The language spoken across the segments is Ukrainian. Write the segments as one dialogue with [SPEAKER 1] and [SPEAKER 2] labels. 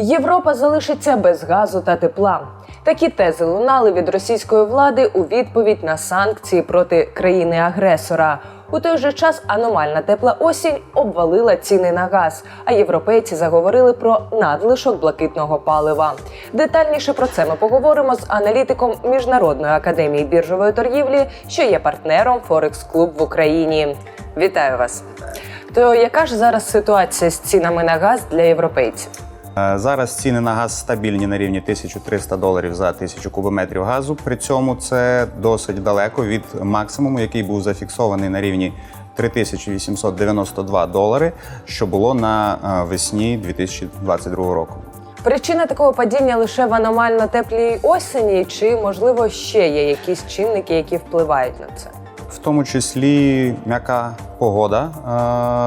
[SPEAKER 1] Європа залишиться без газу та тепла. Такі тези лунали від російської влади у відповідь на санкції проти країни-агресора. У той же час аномальна тепла осінь обвалила ціни на газ, а європейці заговорили про надлишок блакитного палива. Детальніше про це ми поговоримо з аналітиком Міжнародної академії біржової торгівлі, що є партнером Форекс Клуб в Україні. Вітаю вас! То яка ж зараз ситуація з цінами на газ для європейців?
[SPEAKER 2] Е, Зараз ціни на газ стабільні на рівні 1300 доларів за тисячу кубометрів газу. При цьому це досить далеко від максимуму, який був зафіксований на рівні 3892 долари, що було на е, весні 2022 року.
[SPEAKER 1] Причина такого падіння лише в аномально теплій осені, чи можливо ще є якісь чинники, які впливають на це?
[SPEAKER 2] В тому числі м'яка погода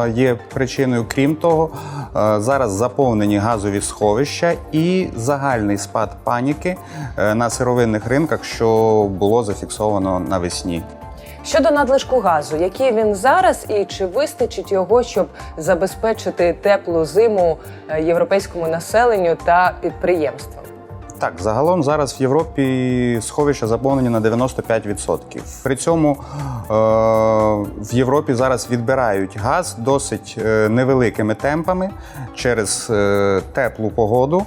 [SPEAKER 2] е, є причиною. Крім того, зараз заповнені газові сховища і загальний спад паніки е, на сировинних ринках, що було зафіксовано навесні.
[SPEAKER 1] Щодо надлишку газу, який він зараз, і чи вистачить його, щоб забезпечити теплу зиму е, європейському населенню та підприємствам?
[SPEAKER 2] Так, загалом зараз в Європі сховища заповнені на 95%. При цьому е, в Європі зараз відбирають газ досить е, невеликими темпами через е, теплу погоду.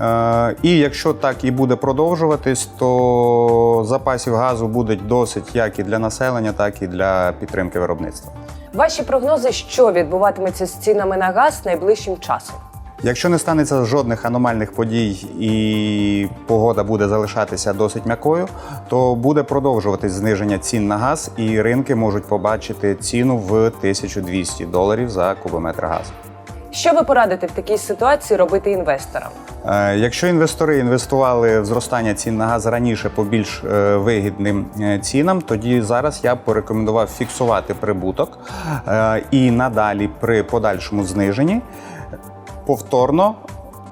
[SPEAKER 2] Е, і якщо так і буде продовжуватись, то запасів газу буде досить як і для населення, так і для підтримки виробництва.
[SPEAKER 1] Ваші прогнози, що відбуватиметься з цінами на газ найближчим часом?
[SPEAKER 2] Якщо не станеться жодних аномальних подій і погода буде залишатися досить м'якою, то буде продовжуватись зниження цін на газ, і ринки можуть побачити ціну в 1200 доларів за кубометр газу.
[SPEAKER 1] Що ви порадите в такій ситуації робити інвесторам?
[SPEAKER 2] Е, Якщо інвестори інвестували в зростання цін на газ раніше по більш е, вигідним е, цінам, тоді зараз я б порекомендував фіксувати прибуток і надалі при подальшому зниженні повторно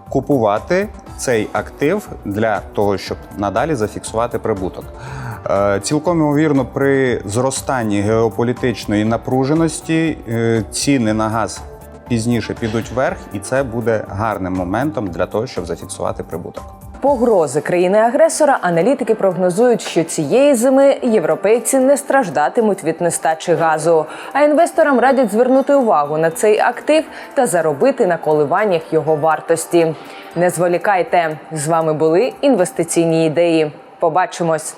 [SPEAKER 2] купувати цей актив для того, щоб надалі зафіксувати прибуток. Е, Цілком ймовірно, при зростанні геополітичної напруженості е, ціни на газ пізніше підуть вверх, і це буде гарним моментом для того, щоб зафіксувати прибуток.
[SPEAKER 1] Погрози країни-агресора аналітики прогнозують, що цієї зими європейці не страждатимуть від нестачі газу. А інвесторам радять звернути увагу на цей актив та заробити на коливаннях його вартості. Не зволікайте з вами були інвестиційні ідеї. Побачимось.